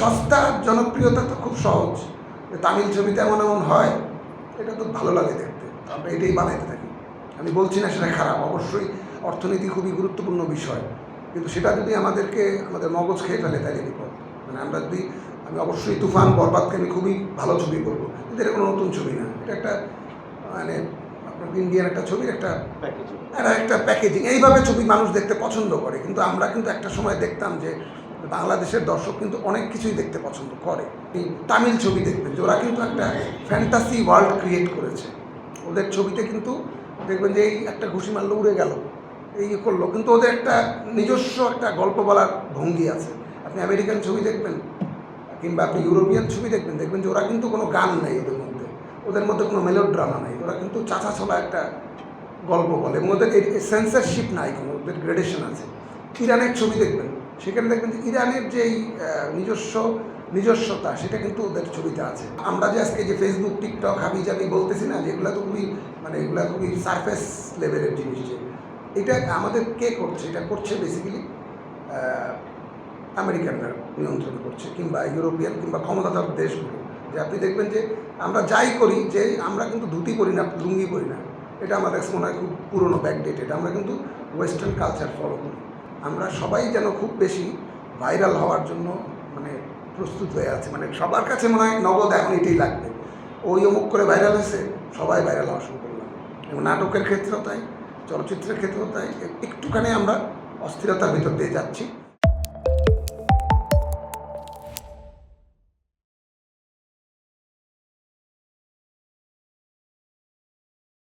সস্তা জনপ্রিয়তা তো খুব সহজ। তামিল ছবিতে এমন এমন হয় এটা তো ভালো লাগে দেখতে। আমরা এটাই বানাইতে থাকি। আমি বলছি না সেটা খারাপ অবশ্যই অর্থনীতি খুবই গুরুত্বপূর্ণ বিষয়। কিন্তু সেটা যদি আমাদেরকে আমাদের মগজ খেয়ে ফেলে তাহলে বিপদ। মানে আমরা যদি আমি অবশ্যই তুফান বরবাদকে আমি খুবই ভালো ছবি করব কিন্তু এটা কোনো নতুন ছবি না। এটা একটা মানে আপনার ইন্ডিয়ান একটা ছবির একটা এটা একটা প্যাকেজিং এইভাবে ছবি মানুষ দেখতে পছন্দ করে। কিন্তু আমরা কিন্তু একটা সময় দেখতাম যে বাংলাদেশের দর্শক কিন্তু অনেক কিছুই দেখতে পছন্দ করে। তামিল ছবি দেখবেন যে ওরা কিন্তু একটা ফ্যান্টাসি ওয়ার্ল্ড ক্রিয়েট করেছে। ওদের ছবিতে কিন্তু দেখবেন যে এই একটা ঘুষি মারলো উড়ে গেল, এই করল। কিন্তু ওদের একটা নিজস্ব একটা গল্প বলার ভঙ্গি আছে। আপনি আমেরিকান ছবি দেখবেন, কিংবা আপনি ইউরোপিয়ান ছবি দেখবেন দেখবেন যে ওরা কিন্তু কোনো গান নেই ওদের মধ্যে। ওদের মধ্যে কোনো মেলোড্রামা নেই। ওরা কিন্তু চাচা ছলা একটা গল্প বলে এবং ওদের সেন্সারশিপ নাই কোনো, ওদের গ্রেডেশন আছে। ইরানের ছবি দেখবেন সেখানে দেখবেন যে ইরানের যেই নিজস্ব, নিজস্বতা, সেটা কিন্তু ওদের ছবিতে আছে। আমরা যে আজকে যে ফেসবুক টিকটক হাবি জাবি বলতেছি না, যে এগুলো তো খুবই মানে এগুলো খুবই সারফেস লেভেলের জিনিস যে, এটা আমাদের কে করছে? এটা করছে বেসিক্যালি আমেরিকানরা নিয়ন্ত্রণ করছে, কিংবা ইউরোপিয়ান, কিংবা ক্ষমতাধর দেশগুলো। যে আপনি দেখবেন যে আমরা যাই করি, যে আমরা কিন্তু ধুতি করি না, লুঙ্গি পরি না। এটা আমাদের মনে হয় খুব পুরনো ব্যাকডেট এটা আমরা কিন্তু ওয়েস্টার্ন কালচার ফলো করি। আমরা সবাই যেন খুব বেশি ভাইরাল হওয়ার জন্য মানে প্রস্তুত হয়ে আছে। মানে সবার কাছে মনে হয় নগদ এখন এটাই লাগবে। ওই অমুক করে ভাইরাল হয়েছে, সবাই ভাইরাল হওয়া শুরু করলাম। এবং নাটকের ক্ষেত্রেও তাই, চলচ্চিত্রের ক্ষেত্রেও তাই, একটুখানি আমরা অস্থিরতার ভিতর দিয়ে যাচ্ছি।